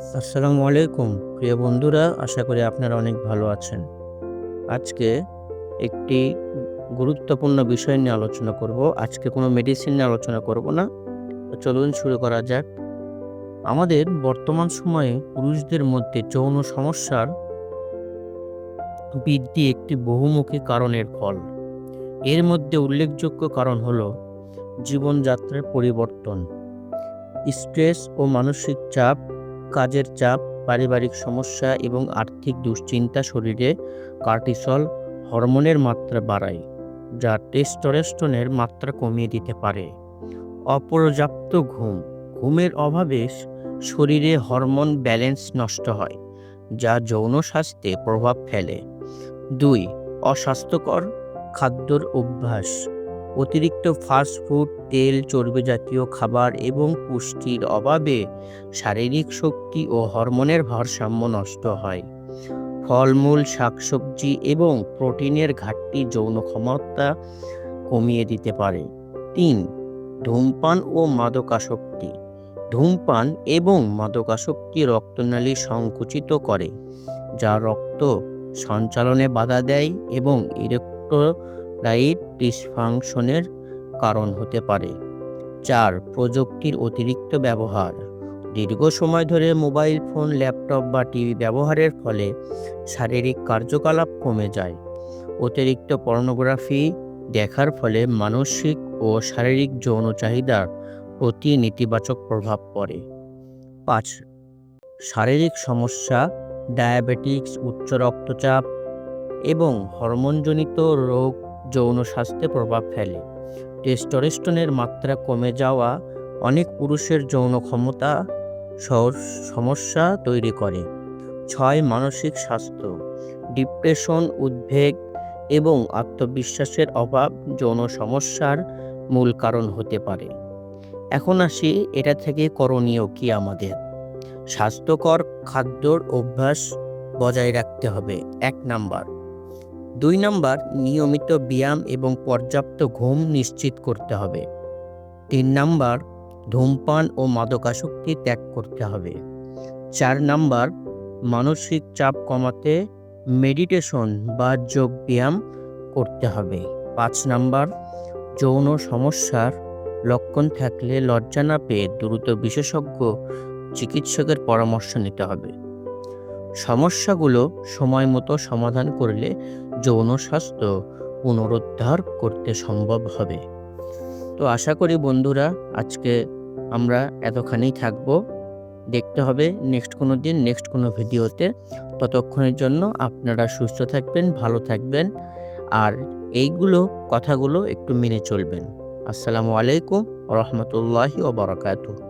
আসসালামু আলাইকুম, প্রিয় বন্ধুরা, আশা করি আপনারা অনেক ভালো আছেন। আজকে একটি গুরুত্বপূর্ণ বিষয় নিয়ে আলোচনা করব। আজকে কোনো মেডিসিন নিয়ে আলোচনা করব না। চলুন শুরু করা যাক। আমাদের বর্তমান সময়ে পুরুষদের মধ্যে যৌন সমস্যার বৃদ্ধি একটি বহুমুখী কারণের ফল। এর মধ্যে উল্লেখযোগ্য কারণ হলো জীবনযাত্রার পরিবর্তন। স্ট্রেস ও মানসিক চাপ কাজের চাপ, পারিবারিক সমস্যা এবং আর্থিক দুশ্চিন্তা শরীরে কার্টিসল হরমোনের মাত্রা বাড়ায়, যা টেস্টোস্টেরনের মাত্রা কমিয়ে দিতে পারে। অপর্যাপ্ত ঘুম, ঘুমের অভাবে শরীরে হরমোন ব্যালেন্স নষ্ট হয়, যা যৌন স্বাস্থ্যে প্রভাব ফেলে। দুই, অস্বাস্থ্যকর খাদ্যর অভ্যাস। অতিরিক্ত ফাস্ট ফুড তেল, চর্বি জাতীয় খাবার এবং পুষ্টির অভাবে শারীরিক শক্তি ও হরমোনের ভারসাম্য নষ্ট হয়। ফলমূল, শাকসবজি এবং প্রোটিনের ঘাটতি যৌন ক্ষমতা কমিয়ে দিতে পারে। তিন, ধূমপান ও মাদকাসক্তি। ধূমপান এবং মাদকাসক্তি রক্তনালী সংকুচিত করে, যা রক্ত সঞ্চালনে বাধা দেয় এবং ইলেকট্রোলাইট ডিসফাংশনের কারণ হতে পারে। চার, প্রযুক্তির অতিরিক্ত ব্যবহার। দীর্ঘ সময় ধরে মোবাইল ফোন, ল্যাপটপ বা টিভি ব্যবহারের ফলে শারীরিক কার্যকলাপ কমে যায়। অতিরিক্ত পর্নোগ্রাফি দেখার ফলে মানসিক ও শারীরিক যৌন চাহিদার প্রতি নেতিবাচক প্রভাব পড়ে। পাঁচ, শারীরিক সমস্যা ডায়াবেটিক্স উচ্চ রক্তচাপ এবং হরমোনজনিত রোগ যৌন স্বাস্থ্যে প্রভাব ফেলে। টেস্টোস্টেরনের মাত্রা কমে যাওয়া অনেক পুরুষের যৌন ক্ষমতা সমস্যা তৈরি করে। ছয়, মানসিক স্বাস্থ্য। ডিপ্রেশন, উদ্বেগ এবং আত্মবিশ্বাসের অভাব যৌন সমস্যার মূল কারণ হতে পারে। এখন আসি, এটা থেকে করণীয় কি আমাদের? স্বাস্থ্যকর খাদ্যর অভ্যাস বজায় রাখতে হবে। এক নাম্বার দুই নম্বর, নিয়মিত ব্যায়াম এবং পর্যাপ্ত ঘুম নিশ্চিত করতে হবে। তিন নম্বর, ধূমপান ও মাদকাসক্তি ত্যাগ করতে হবে। চার নম্বর, মানসিক চাপ কমাতে মেডিটেশন বা যোগ ব্যায়াম করতে হবে। পাঁচ নাম্বার, যৌন সমস্যার লক্ষণ থাকলে লজ্জা না পেয়ে দ্রুত বিশেষজ্ঞ চিকিৎসকের পরামর্শ নিতে হবে। সমস্যাগুলো সময় মতো সমাধান করলে যৌন স্বাস্থ্য পুনরুদ্ধার করতে সম্ভব হবে। তো আশা করি বন্ধুরা আজকে আমরা এতখানেই থাকব। দেখতে হবে নেক্সট কোনো দিন, নেক্সট কোনো ভিডিওতে। ততক্ষণের জন্য আপনারা সুস্থ থাকবেন, ভালো থাকবেন। আর এইগুলো কথাগুলো একটু মেনে চলবেন। আসসালামু আলাইকুম রহমতুল্লাহি ও বরকাতুহ।